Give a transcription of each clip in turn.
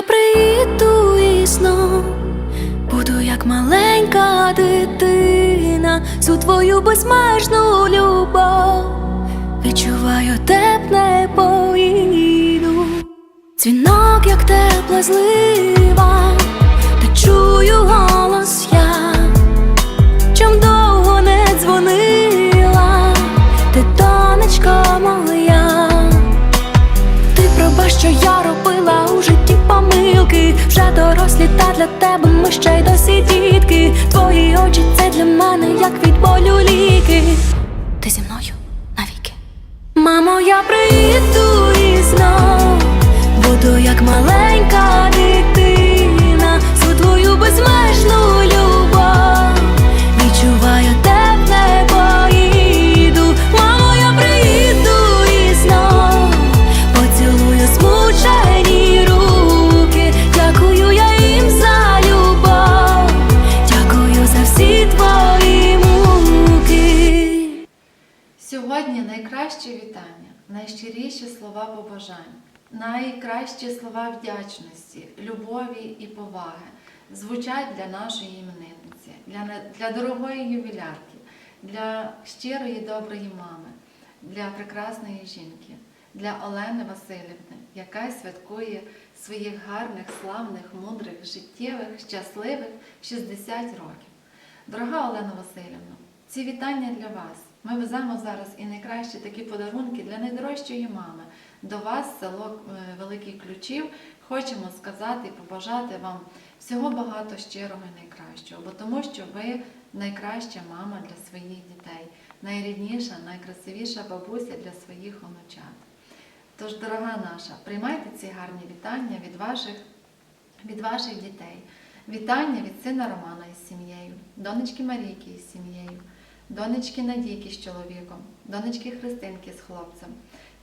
я приїду і буду як маленька дитина, всю твою безмежну любов. Відчуваю тепле поїду, дзвінок, як тепла злива, та чую для тебе ми ще й досі дітки. Твої очі це для мене, як від болю ліки. Ти зі мною навіки. Мамо, я прийду і знов буду як маленька найщиріші слова побажань, найкращі слова вдячності, любові і поваги звучать для нашої іменинниці, для, для дорогої ювілярки, для щирої доброї мами, для прекрасної жінки, для Олени Васильівни, яка святкує своїх гарних, славних, мудрих, життєвих, щасливих 60 років. Дорога Олена Васильівна, ці вітання для вас. Ми веземо зараз і найкращі такі подарунки для найдорожчої мами. До вас, село е, Великий Ключів, хочемо сказати і побажати вам всього багато щирого і найкращого, бо тому що ви найкраща мама для своїх дітей, найрідніша, найкрасивіша бабуся для своїх онучат. Тож, дорога наша, приймайте ці гарні вітання від ваших, від ваших дітей. Вітання від сина Романа із сім'єю, донечки Марійки із сім'єю, донечки Надійки з чоловіком, донечки Христинки з хлопцем.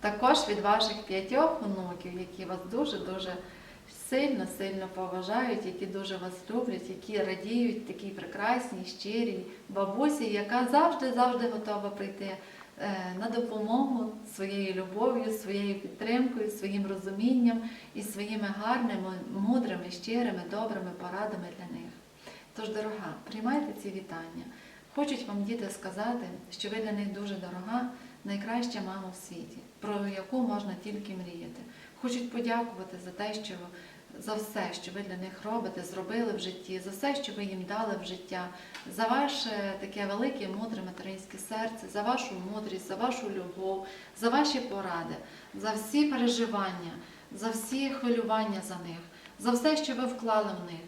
Також від ваших п'ятьох онуків, які вас дуже-дуже сильно, сильно поважають, які дуже вас люблять, які радіють такій прекрасній, щирій бабусі, яка завжди-завжди готова прийти е, на допомогу своєю любов'ю, своєю підтримкою, своїм розумінням і своїми гарними, мудрими, щирими, добрими порадами для них. Тож, дорога, приймайте ці вітання. Хочуть вам діти сказати, що ви для них дуже дорога, найкраща мама в світі, про яку можна тільки мріяти. Хочуть подякувати за те, що за все, що ви для них робите, зробили в житті, за все, що ви їм дали в життя, за ваше таке велике, мудре материнське серце, за вашу мудрість, за вашу любов, за ваші поради, за всі переживання, за всі хвилювання за них, за все, що ви вклали в них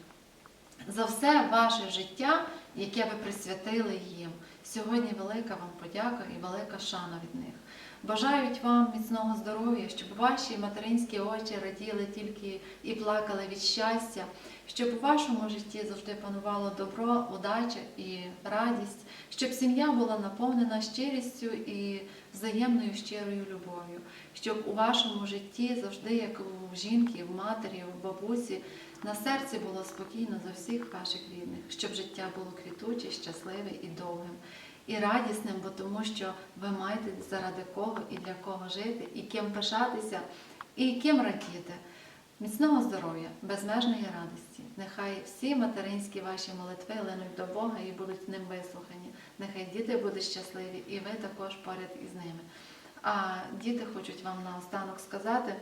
за все ваше життя, яке ви присвятили їм. Сьогодні велика вам подяка і велика шана від них. Бажають вам міцного здоров'я, щоб ваші материнські очі раділи тільки і плакали від щастя, щоб у вашому житті завжди панувало добро, удача і радість, щоб сім'я була наповнена щирістю і взаємною щирою любов'ю, щоб у вашому житті завжди, як у жінки, в матері, в бабусі, на серці було спокійно за всіх ваших рідних, щоб життя було квітуче, щасливе і довгим, і радісним, бо тому що ви маєте заради кого і для кого жити, і ким пишатися, і ким радіти. Міцного здоров'я, безмежної радості. Нехай всі материнські ваші молитви линуть до Бога і будуть ним вислухані. Нехай діти будуть щасливі, і ви також поряд із ними. А діти хочуть вам наостанок сказати,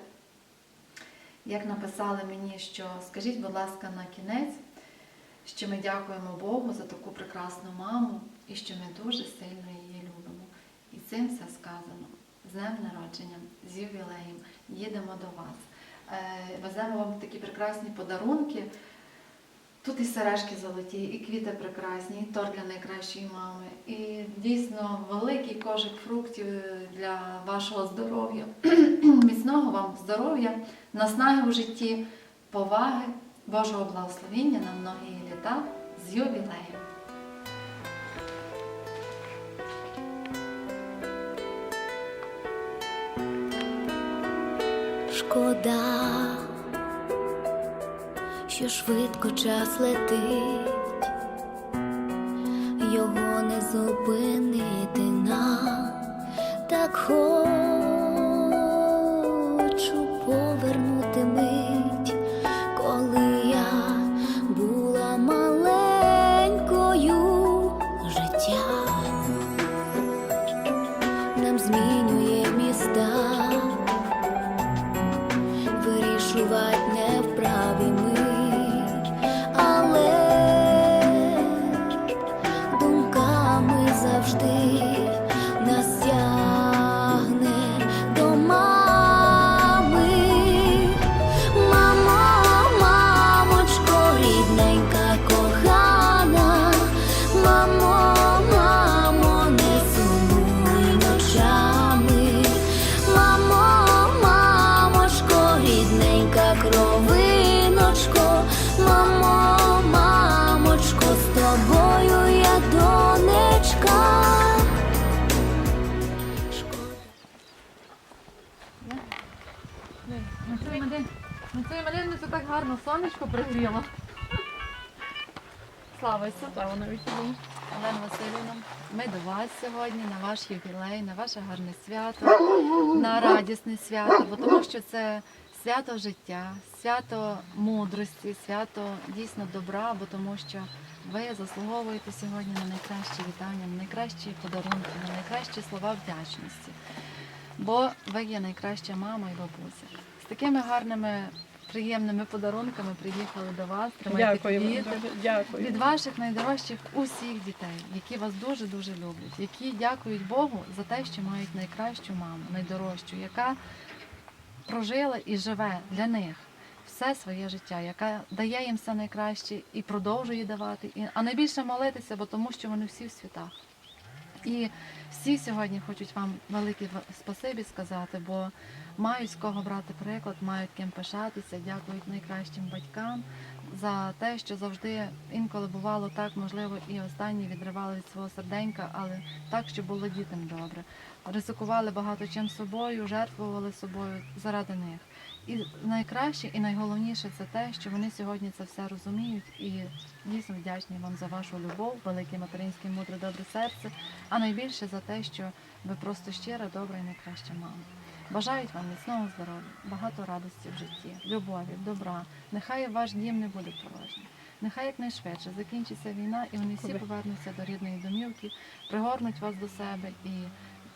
як написали мені, що скажіть, будь ласка, на кінець, що ми дякуємо Богу за таку прекрасну маму і що ми дуже сильно її любимо. І цим все сказано. З днем народження, з ювілеєм, їдемо до вас. Е, Веземо вам такі прекрасні подарунки. Тут і сережки золоті, і квіти прекрасні, і торт для найкращої мами, і дійсно великий кошик фруктів для вашого здоров'я. Міцного вам здоров'я, наснаги у житті, поваги, Божого благословіння на многі літа з ювілеєм. Шкода, що швидко час летить, його не зупинити нам, так сонечко пригріло. Слава Ісусу! Слава навіть Богу. Олена Васильівна, ми до вас сьогодні на ваш ювілей, на ваше гарне свято, на радісне свято, бо тому що це свято життя, свято мудрості, свято дійсно добра, бо тому що ви заслуговуєте сьогодні на найкращі вітання, на найкращі подарунки, на найкращі слова вдячності. Бо ви є найкраща мама і бабуся. З такими гарними, приємними подарунками приїхали до вас. Тримайте квіти Дякую. від ваших найдорожчих усіх дітей, які вас дуже дуже люблять, які дякують Богу за те, що мають найкращу маму, найдорожчу, яка прожила і живе для них все своє життя, яка дає їм все найкраще і продовжує давати. І, а найбільше молитися, бо тому що вони всі в святах. І всі сьогодні хочуть вам велике спасибі сказати, бо мають з кого брати приклад, мають ким пишатися, дякують найкращим батькам за те, що завжди інколи бувало так, можливо, і останні відривали від свого серденька, але так, щоб було дітям добре. Ризикували багато чим собою, жертвували собою заради них. І найкраще і найголовніше це те, що вони сьогодні це все розуміють і дійсно вдячні вам за вашу любов, велике материнське мудре добре серце, а найбільше за те, що ви просто щира, добра і найкраща мама. Бажають вам міцного здоров'я, багато радості в житті, любові, добра. Нехай ваш дім не буде порожній. Нехай якнайшвидше закінчиться війна, і вони всі повернуться до рідної домівки, пригорнуть вас до себе і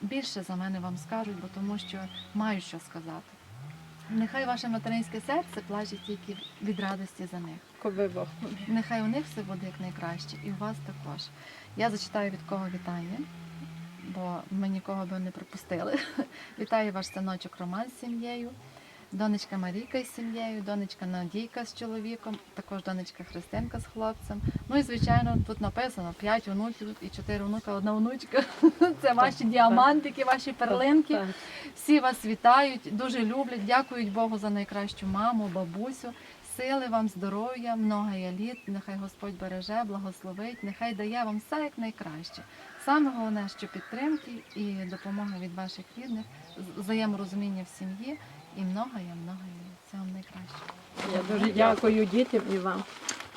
більше за мене вам скажуть, бо тому що мають що сказати. Нехай ваше материнське серце плаче тільки від радості за них. Коби Бог. Нехай у них все буде як найкраще, і у вас також. Я зачитаю від кого вітання, бо ми нікого би не пропустили. Вітаю ваш синочок Роман з сім'єю, донечка Марійка з сім'єю, донечка Надійка з чоловіком, також донечка Христинка з хлопцем. Ну і звичайно, тут написано 5 онуків і 4 онука, одна онучка. Це ваші діамантики, ваші перлинки. Всі вас вітають, дуже люблять, дякують Богу за найкращу маму, бабусю. Сили вам, здоров'я, много є літ, нехай Господь береже, благословить, нехай дає вам все як найкраще. Саме головне, що підтримки і допомога від ваших рідних, взаєморозуміння в сім'ї і много є, много. Це вам найкраще. Я дуже дякую дітям і вам.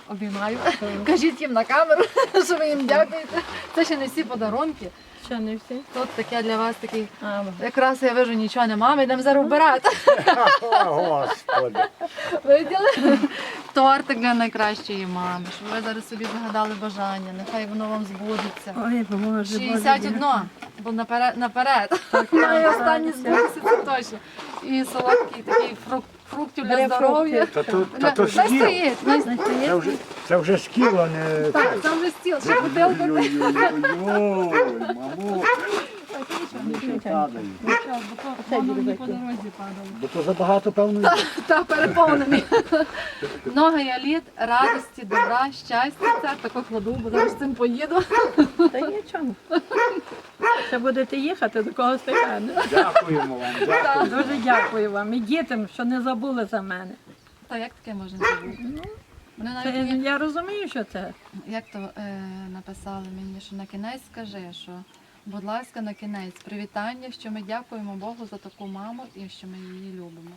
Обіймаю. Кажіть їм на камеру, що ви їм дякуєте. Це ще не всі подарунки. Ще не всі. Тут таке для вас такий. А, Якраз я вижу, нічого нема, ми йдемо зараз вбирати. Господи. Виділи? Тортик для найкращої мами, щоб ви зараз собі загадали бажання, нехай воно вам збудеться. Ой, Боже, 61, бо наперед, останні збудеться, це точно. І солодкий такий фрук, фруктів для здоров'я. Та то, та то Не скіл. стоїть, не Це вже, це вже скіл, а не... так, там вже стіл, ще бутилка. Ой-ой-ой, мамо. Падає. Це Воно мені по дорозі падало. Бо то забагато, певно, Та переповнений. Много я літ, радості, добра, щастя. Це тако кладу, бо зараз з цим поїду. Та нічого. Ще будете їхати до когось стихане. дякуємо вам. Дякую. Дуже дякую вам і дітям, що не забули за мене. Та як таке можна зробити? Вони Це, мені, я розумію, що це. як то е, написали мені, що на кінець скажи, що будь ласка, на кінець привітання, що ми дякуємо Богу за таку маму і що ми її любимо.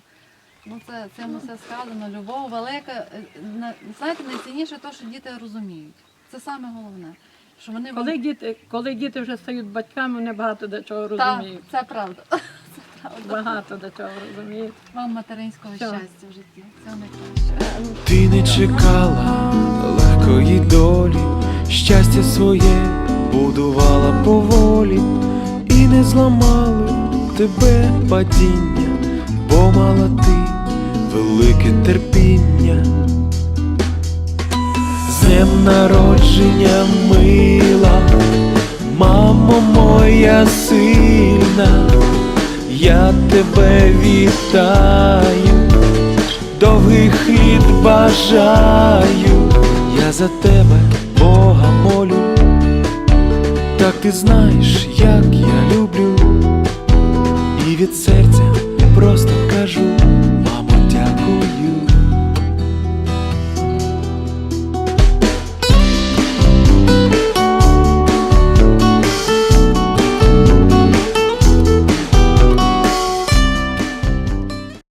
Ну це цим все сказано. Любов велика. Е, на- Знаєте, найцінніше те, що діти розуміють. Це саме головне. Що вони Коли діти, коли діти вже стають батьками, вони багато до чого Так, розуміють. це правда. Це правда. Багато до чого розуміють. Вам материнського Все. щастя в житті. Це найкраще. Ти не чекала легкої долі, щастя своє будувала поволі, і не зламали тебе падіння, бо мала ти велике терпіння, з днем народження мила, мамо моя сильна, я тебе вітаю, довгих літ бажаю я за тебе ти знаєш, як я люблю, і від серця просто кажу.